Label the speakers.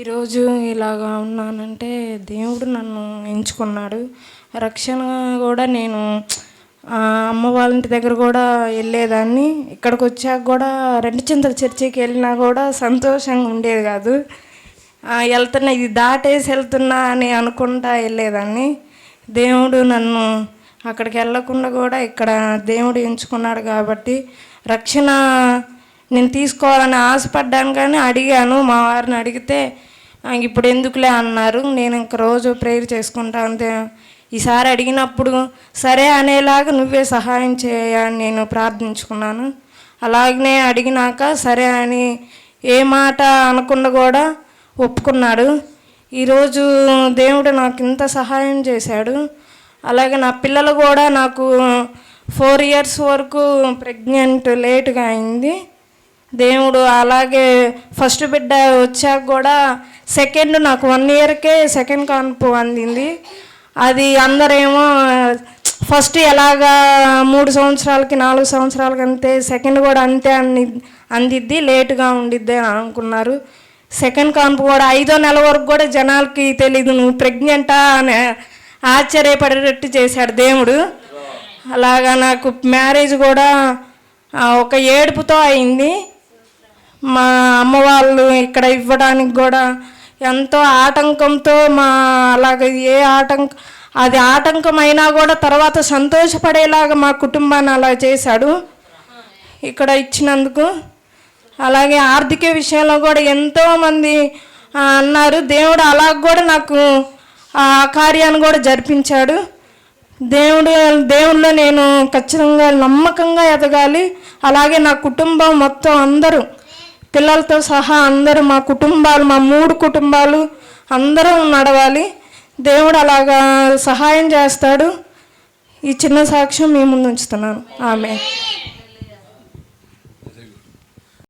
Speaker 1: ఈరోజు ఇలాగా ఉన్నానంటే దేవుడు నన్ను ఎంచుకున్నాడు. రక్షణ కూడా నేను అమ్మ వాళ్ళ ఇంటి దగ్గర కూడా వెళ్ళేదాన్ని. ఇక్కడికి వచ్చాక కూడా రెండు చింతల చర్చికి వెళ్ళినా కూడా సంతోషంగా ఉండేది కాదు. వెళ్తున్నా ఇది దాటేసి వెళ్తున్నా అని అనుకుంటా వెళ్ళేదాన్ని. దేవుడు నన్ను అక్కడికి వెళ్ళకుండా కూడా ఇక్కడ దేవుడు ఎంచుకున్నాడు కాబట్టి రక్షణ నేను తీసుకోవాలని ఆశపడ్డాను కానీ అడిగాను. మా వారిని అడిగితే ఇప్పుడు ఎందుకులే అన్నారు. నేను ఇంక రోజు ప్రేయర్ చేసుకుంటా అంతే ఈసారి అడిగినప్పుడు సరే అనేలాగా నువ్వే సహాయం చేయని నేను ప్రార్థించుకున్నాను. అలాగనే అడిగినాక సరే అని ఏ మాట అనకుండా కూడా ఒప్పుకున్నాడు. ఈరోజు దేవుడు నాకు ఇంత సహాయం చేశాడు. అలాగే నా పిల్లలు కూడా నాకు ఫోర్ ఇయర్స్ వరకు ప్రెగ్నెంట్ లేట్గా అయింది. దేవుడు అలాగే ఫస్ట్ బిడ్డ వచ్చాక కూడా సెకండ్ నాకు వన్ ఇయర్కే సెకండ్ కాన్పు అందింది. అది అందరేమో ఫస్ట్ ఎలాగా మూడు సంవత్సరాలకి నాలుగు సంవత్సరాలకి అంతే సెకండ్ కూడా అంతే అంది అందిద్ది లేటుగా ఉండిద్ది అని అనుకున్నారు. సెకండ్ కాన్పు కూడా ఐదో నెల వరకు కూడా జనాలకి తెలీదు నువ్వు ప్రెగ్నెంటా అని ఆశ్చర్యపడేటట్టు చేశాడు దేవుడు. అలాగా నాకు మ్యారేజ్ కూడా ఒక ఏడుపుతో అయింది. మా అమ్మ వాళ్ళు ఇక్కడ ఇవ్వడానికి కూడా ఎంతో ఆటంకంతో మా అలాగ ఏ ఆటంక అది ఆటంకం అయినా కూడా తర్వాత సంతోషపడేలాగా మా కుటుంబాన్ని అలా చేశాడు. ఇక్కడ ఇచ్చినందుకు. అలాగే ఆర్థిక విషయంలో కూడా ఎంతోమంది అన్నారు. దేవుడు అలా కూడా నాకు ఆ కార్యాన్ని కూడా జరిపించాడు. దేవుడు దేవుడిలో నేను ఖచ్చితంగా నమ్మకంగా ఎదగాలి. అలాగే నా కుటుంబం మొత్తం అందరూ పిల్లలతో సహా అందరూ మా కుటుంబాలు మా మూడు కుటుంబాలు అందరం నడవాలి. దేవుడు అలాగా సహాయం చేస్తాడు. ఈ చిన్న సాక్ష్యం మీ ముందు ఉంచుతున్నాను. ఆమె